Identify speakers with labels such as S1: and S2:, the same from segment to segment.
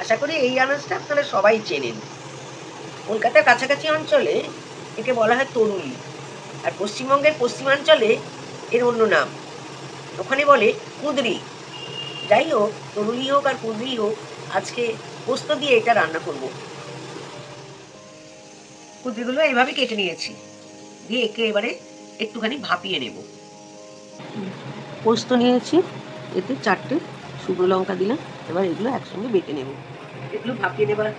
S1: আশা করি এই আনাজটা আপনারা সবাই চেনেন। কলকাতার কাছাকাছি অঞ্চলে একে বলা হয় তরুলি আর পশ্চিমবঙ্গের পশ্চিমাঞ্চলে এর অন্য নাম। ওখানে বলে কুদরি। যাই হোক তরুলি হোক আর কুদরি হোক, আজকে পোস্ত দিয়ে এটা রান্না করব। কুদরিগুলো এইভাবে কেটে নিয়েছি। দিয়ে একে এবারে একটুখানি ভাপিয়ে নেব। পোস্ত নিয়েছি। এতে চারটে শুকনো লঙ্কা দিলাম। এবার এগুলো একসঙ্গে বেটে নেব। এগুলো ভাপিয়ে নেবার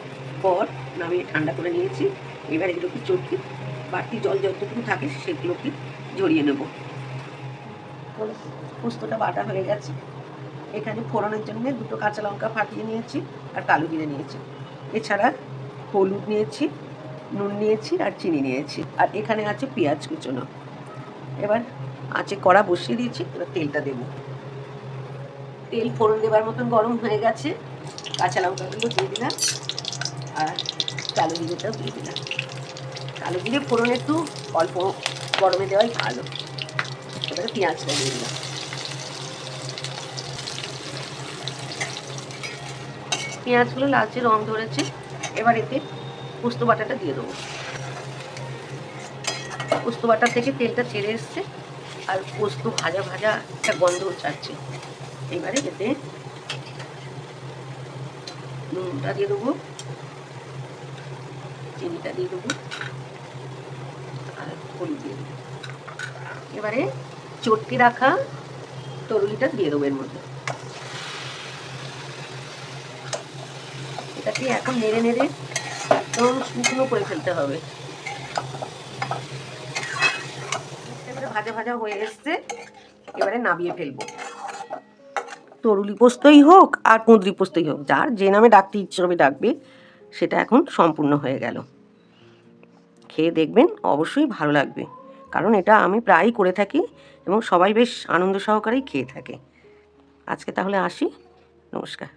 S1: পর নামিয়ে ঠান্ডা করে নিয়েছি। এবার এগুলোকে চটকে বাড়তি জল যতটুকু থাকে সেগুলোকে ঝরিয়ে নেব। পোস্তটা বাটা হয়ে গেছে। এখানে ফোড়নের জন্য দুটো কাঁচা লঙ্কা ফাটিয়ে নিয়েছি আর কালো জিরে নিয়েছি। এছাড়া হলুদ নিয়েছি, নুন নিয়েছি আর চিনি নিয়েছি। আর এখানে আছে পেঁয়াজ কুচোনো। এবার আঁচে কড়া বসিয়ে দিয়েছি, এবার তেলটা দেবো। তেল ফোড়ন দেবার মতন গরম হয়ে গেছে। কাঁচা লঙ্কাগুলো দিয়ে দিলাম। আর কালো জিরেটাও দিয়ে দিলাম। কালো জিরে ফোড়ন একটু অল্প গরমে দেওয়াই ভালো। এবারে পেঁয়াজটা দিয়ে দিলাম। পেঁয়াজগুলো লালচে রং ধরেছে। এবার এতে পোস্ত বাটাটা দিয়ে দেবো। পোস্ত বাটা থেকে তেলটা ছেড়ে এসছে। আর পোস্ত ভাজা ভাজা একটা গন্ধ ছাড়ছে এবারে এতে নুনটা দিয়ে দেবো, চিনিটা দিয়ে দেবো, আর হলুদ দিয়ে এবারে চটকে রাখা তরুলিটা দিয়ে দেবো এর মধ্যে। এটাকে এখন নেড়ে নেড়ে একদম শুকনো করে ফেলতে হবে। ভাজা ভাজা হয়ে এসছে, এবারে নামিয়ে ফেলব। তরুলি পোস্তই হোক আর কুঁদরি পোস্তই হোক, যার যে নামে ডাকতে ইচ্ছে হবে ডাকবে, সেটা এখন সম্পূর্ণ হয়ে গেল। খেয়ে দেখবেন অবশ্যই ভালো লাগবে, কারণ এটা আমি প্রায়ই করে থাকি এবং সবাই বেশ আনন্দ সহকারেই খেয়ে থাকে। আজকে তাহলে আসি, নমস্কার।